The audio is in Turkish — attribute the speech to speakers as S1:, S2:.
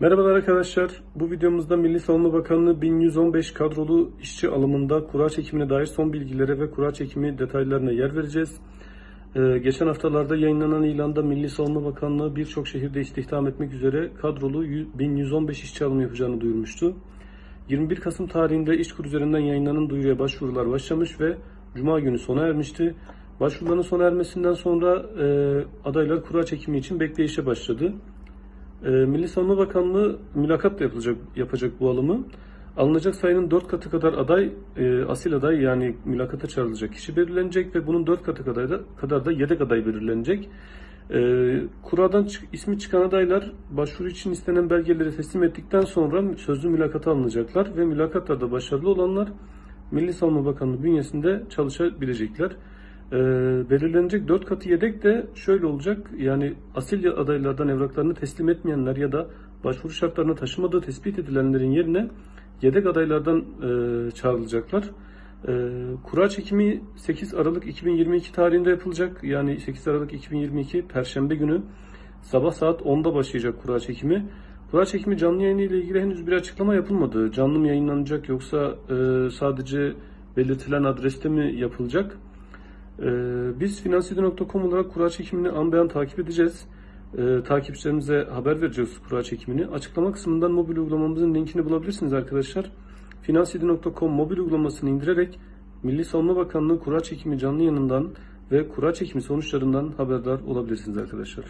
S1: Merhabalar arkadaşlar. Bu videomuzda Milli Savunma Bakanlığı 1115 kadrolu işçi alımında kura çekimine dair son bilgilere ve kura çekimi detaylarına yer vereceğiz. Ee, geçen haftalarda yayınlanan ilanda Milli Savunma Bakanlığı birçok şehirde istihdam etmek üzere kadrolu 1115 işçi alımı yapacağını duyurmuştu. 21 Kasım tarihinde İşkur üzerinden yayınlanan duyuruya başvurular başlamış ve Cuma günü sona ermişti. Başvuruların sona ermesinden sonra e, adaylar kura çekimi için bekleyişe başladı. E, Milli Savunma Bakanlığı mülakatla yapılacak, yapacak bu alımı. Alınacak sayının 4 katı kadar aday, e, asil aday yani mülakata çağrılacak kişi belirlenecek ve bunun 4 katı kadar da, kadar da yedek aday belirlenecek. E, kuradan ismi çıkan adaylar başvuru için istenen belgeleri teslim ettikten sonra sözlü mülakata alınacaklar ve mülakatlarda başarılı olanlar Milli Savunma Bakanlığı bünyesinde çalışabilecekler. Ee, belirlenecek 4 katı yedek de şöyle olacak. Yani asil adaylardan evraklarını teslim etmeyenler ya da başvuru şartlarına taşımadığı tespit edilenlerin yerine yedek adaylardan e, çağrılacaklar. E, kura çekimi 8 Aralık 2022 tarihinde yapılacak. Yani 8 Aralık 2022 Perşembe günü sabah saat 10'da başlayacak kura çekimi. Kura çekimi canlı yayını ile ilgili henüz bir açıklama yapılmadı. Canlı mı yayınlanacak yoksa e, sadece belirtilen adreste mi yapılacak? Ee, biz finansiyede.com olarak kura çekimini an beyan takip edeceğiz. Ee, takipçilerimize haber vereceğiz kura çekimini. Açıklama kısmından mobil uygulamamızın linkini bulabilirsiniz arkadaşlar. Finansiyede.com mobil uygulamasını indirerek Milli Savunma Bakanlığı kura çekimi canlı yanından ve kura çekimi sonuçlarından haberdar olabilirsiniz arkadaşlar.